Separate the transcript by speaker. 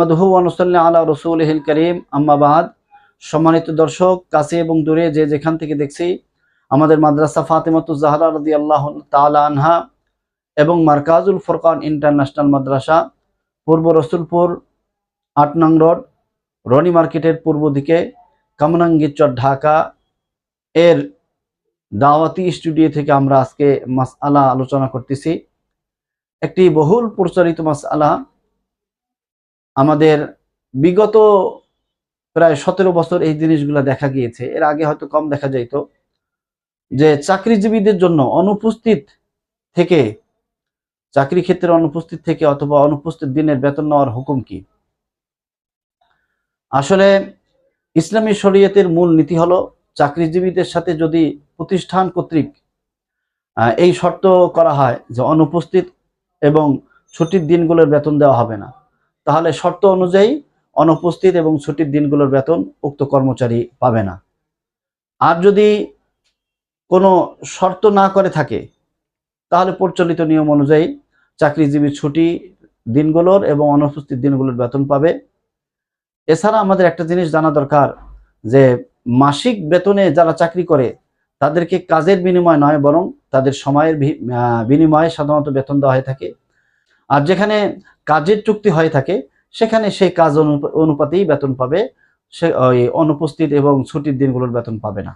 Speaker 1: মাদহু আনুসাল্লাহ আলা রসুলহিল করিম। আম্মাবাদ সম্মানিত দর্শক, কাছে এবং দূরে যে যেখান থেকে দেখছি, আমাদের মাদ্রাসা ফাতেমাতু জাহরা রদি আল্লাহ তালা আনহা এবং মার্কাজুল ফোরকান ইন্টারন্যাশনাল মাদ্রাসা, পূর্ব রসুলপুর, আট নং রোড, রনি মার্কেটের পূর্ব দিকে কামনাঙ্গিচর ঢাকা। এর দাওয়াতি স্টুডিও থেকে আমরা আজকে মাসআলা আলোচনা করতেছি। একটি বহুল প্রচারিত মাসআলা আমাদের বিগত প্রায় সতেরো বছর এই জিনিসগুলো দেখা গিয়েছে। এর আগে হয়তো কম দেখা যাইতো। যে চাকরিজীবীদের জন্য অনুপস্থিত থেকে, চাকরি ক্ষেত্রে অনুপস্থিত থেকে অথবা অনুপস্থিত দিনের বেতন নেওয়ার হুকুম কি? আসলে ইসলামী শরীয়তের মূল নীতি হলো চাকরিজীবীদের সাথে যদি প্রতিষ্ঠান কর্তৃক এই শর্ত করা হয় যে অনুপস্থিত এবং ছুটির দিনগুলোর বেতন দেওয়া হবে না। তাহলে শর্ত অনুযায়ী অনুপস্থিত এবং ছুটির দিনগুলোর বেতন উক্ত কর্মচারী পাবে না। আর যদি কোনো শর্ত না করে থাকে, তাহলে প্রচলিত নিয়ম অনুযায়ী চাকরিজীবী ছুটি দিনগুলোর এবং অনুপস্থিত দিনগুলোর বেতন পাবে। এছাড়া আমাদের একটা জিনিস জানা দরকার, যে মাসিক বেতনে যারা চাকরি করে, তাদেরকে কাজের বিনিময় নয়, বরং তাদের সময়ের বিনিময়ে সাধারণত বেতন দেওয়া হয়ে থাকে। আর যেখানে কাজের চুক্তি হয়ে থাকে, সেখানে সেই কাজ অনুপ- অনুপাতেই বেতন পাবে, সে অনুপস্থিত এবং ছুটির দিনগুলোর বেতন পাবে না।